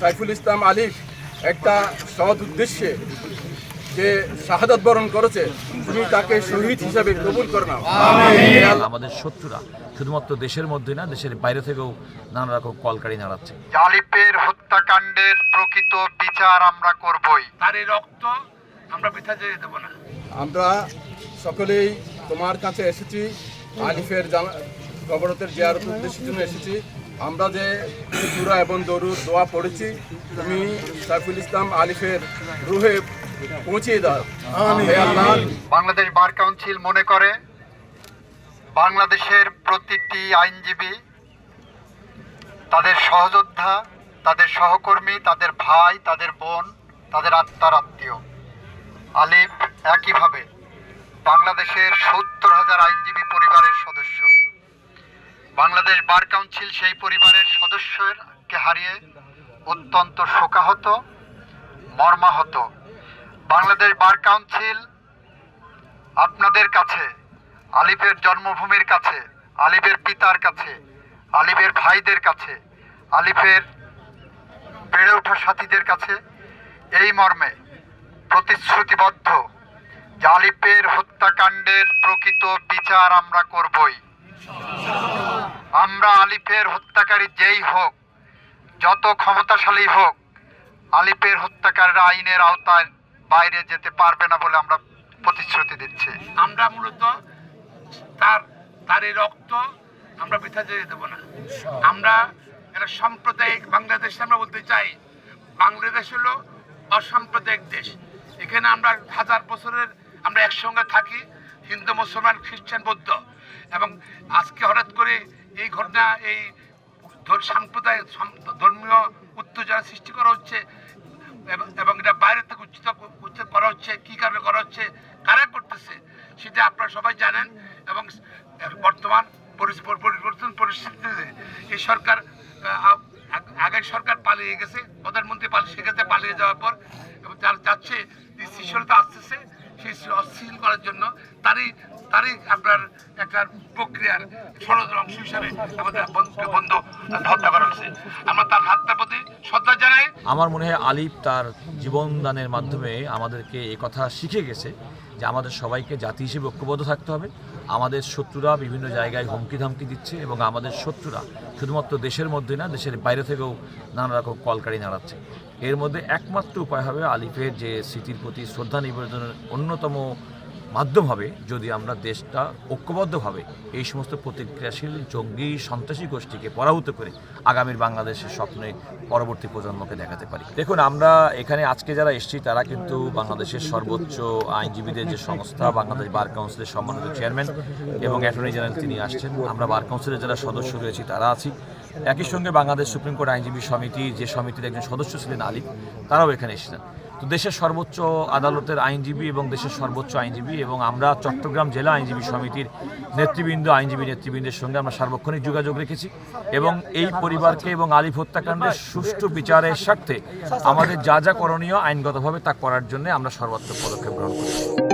সাইফুল ইসলাম আলিফ একটা সৎ উদ্দেশ্যে যে শাহাদাত বরণ করেছে তুমি তাকে শহীদ হিসাবে কবুল করে নাও। আমাদের শত্রুরা শুধুমাত্র দেশের মধ্যে না দেশের বাইরে থেকেও নানা রকম কলকারি নাড়াচ্ছে। জালিপের হত্যাকাণ্ডের প্রকৃত বিচার আমরা করবই। তার এই রক্ত আমরা বৃথা যেতে দেবো না। আমরা সকলেই তোমার কাছে এসেছি আলিফের জানা- কবরতের জিয়ারত উদ্দেশ্যের জন্য এসেছি। আমরা যে সুরা এবং দরুদ দোয়া পড়েছি তুমি সাইফুল ইসলাম আলিফের রুহে পৌঁছিয়ে দাও। বাংলাদেশ বার কাউন্সিল মনে করে বাংলাদেশের প্রতিটি আইনজীবী তাদের সহযোদ্ধা তাদের সহকর্মী তাদের ভাই তাদের বোন তাদের আত্মার আত্মীয়। আলিফ একইভাবে বাংলাদেশের সত্তর হাজার আইনজীবী পরিবারের সদস্য। বাংলাদেশ বার কাউন্সিল সেই পরিবারের সদস্যকে হারিয়ে অত্যন্ত শোকাহত, মর্মাহত। বাংলাদেশ বার কাউন্সিল আপনাদের কাছে, আলিফের জন্মভূমির কাছে, আলিফের পিতার কাছে, আলিফের ভাইদের কাছে, আলিফের বেড়ে ওঠা সাথীদের কাছে এই মর্মে প্রতিশ্রুতিবদ্ধ যে আলিফের হত্যাকাণ্ডের প্রকৃত বিচার আমরা করবই। আমরা আলিফের হত্যাকারী যেই হোক, যত ক্ষমতাশালী হোক, আলিফের হত্যাকারীরা আইনের আওতায় বাইরে যেতে পারবে না বলে আমরা প্রতিশ্রুতি দিচ্ছি। আমরা মূলত তার তার এই রক্ত আমরা বৃথা যেতে দেবো না। আমরা একটা সাম্প্রদায়িক বাংলাদেশ আমরা বলতে চাই, বাংলাদেশ হলো অসাম্প্রদায়িক দেশ। এখানে আমরা হাজার বছরের আমরা একসঙ্গে থাকি হিন্দু, মুসলমান, খ্রিস্টান, বৌদ্ধ। এবং আজকে হঠাৎ করে এই ঘটনা, এই সাম্প্রদায়িক ধর্মীয় উত্তেজনা সৃষ্টি করা হচ্ছে এবং এটা বাইরে থেকে উচ্চিত উচ্ছেদ করা হচ্ছে, কী কারণে করা হচ্ছে, কারা করতেছে, সেটা আপনারা সবাই জানেন। এবং বর্তমান পরিবর্তন পরিস্থিতিতে এই সরকার আগের সরকার পালিয়ে গেছে, প্রধানমন্ত্রী পালিয়ে সেক্ষেত্রে পালিয়ে যাওয়ার পর এবং যারা যাচ্ছে সৃষ্টিশীলতা আসতেছে। সেই করার জন্য, তারই তারই আপনার একটা প্রক্রিয়ার ষড়যন্ত্র অংশ হিসাবে আমাদের হত্যা করা হয়েছে। আমরা তার প্রতি শ্রদ্ধা জানাই। আমার মনে হয় আলিফ তার জীবনদানের মাধ্যমে আমাদেরকে এ কথা শিখে গেছে যে আমাদের সবাইকে জাতি হিসেবে ঐক্যবদ্ধ থাকতে হবে। আমাদের শত্রুরা বিভিন্ন জায়গায় হুমকি ধামকি দিচ্ছে এবং আমাদের শত্রুরা শুধুমাত্র দেশের মধ্যে না, দেশের বাইরে থেকেও নানা রকম কলকারি নাড়াচ্ছে। এর মধ্যে একমাত্র উপায় হবে আলিফের যে স্মৃতির প্রতি শ্রদ্ধা নিবেদনের অন্যতম মাধ্যম হবে যদি আমরা দেশটা ঐক্যবদ্ধভাবে এই সমস্ত প্রতিক্রিয়াশীল, জঙ্গি, সন্ত্রাসী গোষ্ঠীকে পরাভূত করে আগামীর বাংলাদেশের স্বপ্নে পরবর্তী প্রজন্মকে দেখাতে পারি। দেখুন, আমরা এখানে আজকে যারা এসেছি, তারা কিন্তু বাংলাদেশের সর্বোচ্চ আইনজীবীদের যে সংস্থা, বাংলাদেশ বার কাউন্সিলের সম্মানিত চেয়ারম্যান এবং অ্যাটর্নি জেনারেল তিনি আসছেন। আমরা বার কাউন্সিলের যারা সদস্য রয়েছি, তারা আছি। একই সঙ্গে বাংলাদেশ সুপ্রিম কোর্ট আইনজীবী সমিতি, যে সমিতির একজন সদস্য ছিলেন আলিফ, তারাও এখানে এসেছেন। তো দেশের সর্বোচ্চ আদালতের আইনজীবী এবং দেশের সর্বোচ্চ আইনজীবী এবং আমরা চট্টগ্রাম জেলা আইনজীবী সমিতির নেতৃবৃন্দ, আইনজীবী নেতৃবৃন্দের সঙ্গে আমরা সার্বক্ষণিক যোগাযোগ রেখেছি এবং এই পরিবারকে এবং আলিফ হত্যাকাণ্ডের সুষ্ঠু বিচারের স্বার্থে আমাদের যা যা করণীয় আইনগতভাবে তা করার জন্য আমরা সর্বাত্মক পদক্ষেপ গ্রহণ করেছি।